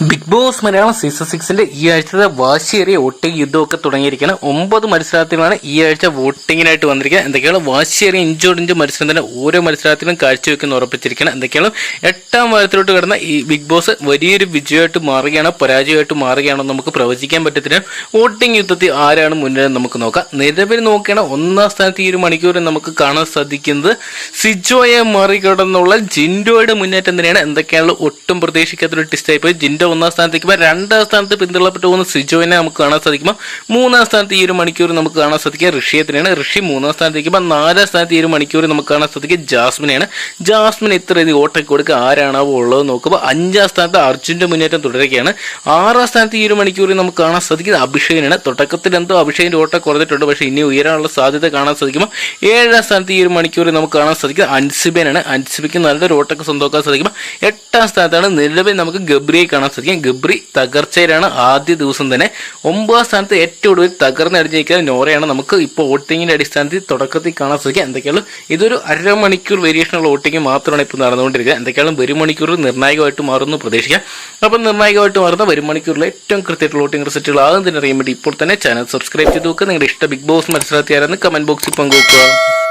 Big Boss Malayalam season സിക്സിന്റെ ഈ ആഴ്ചത്തെ വാശിയേറിയ വോട്ടിംഗ് യുദ്ധമൊക്കെ തുടങ്ങിയിരിക്കുകയാണ്. ഒമ്പത് മത്സരാർത്ഥികളാണ് ഈ ആഴ്ച വോട്ടിങ്ങിനായിട്ട് വന്നിരിക്കുന്നത് എന്തൊക്കെയാണ്? വാശിയേറിയ ഇഞ്ചോട് ഇഞ്ച് മത്സരം തന്നെ ഓരോ മത്സരാർത്ഥികളും കാഴ്ചവെക്കുന്ന ഉറപ്പിച്ചിരിക്കണം എന്തൊക്കെയാണ്? എട്ടാം വാരത്തിലോട്ട് കടന്ന ഈ ബിഗ് ബോസ് വലിയൊരു വിജയമായിട്ട് മാറുകയാണോ പരാജയമായിട്ട് മാറുകയാണോ നമുക്ക് പ്രവചിക്കാൻ പറ്റത്തില്ല. വോട്ടിംഗ് യുദ്ധത്തിൽ ആരാണ് മുന്നിൽ നമുക്ക് നോക്കാം. നിലവിൽ നോക്കുകയാണ് ഒന്നാം സ്ഥാനത്ത് ഈ ഒരു മണിക്കൂറിൽ നമുക്ക് കാണാൻ സാധിക്കുന്നത്. സിജോയെ മറികടന്നുള്ള ജിൻഡോയുടെ മുന്നേറ്റം തന്നെയാണ്. എന്തൊക്കെയാണ്? ഒട്ടും പ്രതീക്ഷിക്കാത്തൊരു ടിസ്റ്റായി പോയി. ജിൻഡോ ഒന്നാം സ്ഥാനത്തേക്ക് രണ്ടാം സ്ഥാനത്ത് പിന്തള്ളപ്പെട്ടു പോകുന്ന സിജോവിനെ നമുക്ക് കാണാൻ സാധിക്കുമ്പോൾ മൂന്നാം സ്ഥാനത്ത് ഈ ഒരു മണിക്കൂർ നമുക്ക് കാണാൻ സാധിക്കുക ഋഷിയെ തന്നെയാണ് ഋഷി മൂന്നാം സ്ഥാനത്തേക്ക് നാലാം സ്ഥാനത്ത് ഈ ഒരു മണിക്കൂർ നമുക്ക് കാണാൻ സാധിക്കുക ജാസ്മിനെയാണ്. ജാസ്മിൻ ഇത്ര ഇത് ഓട്ടയ്ക്ക് കൊടുക്കുക ആരാണാവോ ഉള്ളത് നോക്കുമ്പോൾ അഞ്ചാം സ്ഥാനത്ത് അർജുന്റെ മുന്നേറ്റം തുടരുകയാണ്. ആറാം സ്ഥാനത്ത് ഈ ഒരു മണിക്കൂർ നമുക്ക് കാണാൻ സാധിക്കുന്നത് അഭിഷേകിനാണ് തുടക്കത്തിൽ എന്തോ അഭിഷേകിന്റെ ഓട്ടം കുറഞ്ഞിട്ടുണ്ട് പക്ഷേ ഇനി ഉയരാനുള്ള സാധ്യത കാണാൻ സാധിക്കുമ്പോൾ ഏഴാം സ്ഥാനത്ത് ഈ ഒരു മണിക്കൂർ നമുക്ക് കാണാൻ സാധിക്കുന്നത് അൻസിബേനാണ്. അൻസിബയ്ക്ക് നല്ലൊരു ഓട്ടൊക്കെ സ്വന്തമാക്കാൻ സാധിക്കുമ്പോൾ എട്ടാം സ്ഥാനത്താണ് നിലവിൽ നമുക്ക് ഗബ്രിയെ കാണാൻ സാധിക്കും ഗബ്രി തകർച്ചയിലാണ് ആദ്യ ദിവസം തന്നെ. ഒമ്പതാം സ്ഥാനത്ത് ഏറ്റവും ഒടുവിൽ തകർന്നടിഞ്ഞിരിക്കുന്ന നോറയാണ് നമുക്ക് ഇപ്പോൾ വോട്ടിങ്ങിന്റെ അടിസ്ഥാനത്തിൽ തുടക്കത്തിൽ കാണാൻ സാധിക്കുക എന്തൊക്കെയാണ് ഇതൊരു അരമണിക്കൂർ വേരിയേഷനുള്ള വോട്ടിംഗ് മാത്രമാണ് ഇപ്പോൾ നടന്നുകൊണ്ടിരിക്കുക എന്തൊക്കെയാണ്? ഒരു മണിക്കൂർ നിർണായകമായിട്ട് മാറുന്നു പ്രതീക്ഷിക്കാം. അപ്പം നിർണായകമായിട്ട് മാറുന്ന ഒരു മണിക്കൂറിൽ ഏറ്റവും കൃത്യമായിട്ടുള്ള വോട്ടിംഗ് റിസൾട്ടുകൾ ആദ്യം തന്നെ അറിയാൻ വേണ്ടി ഇപ്പോൾ തന്നെ ചാനൽ സബ്സ്ക്രൈബ് ചെയ്ത് നോക്കുക. നിങ്ങളുടെ ഇഷ്ട ബിഗ് ബോസ് മത്സരാർത്ഥി ആരെന്ന് കമന്റ് ബോക്സിൽ പങ്കുവെക്കുക.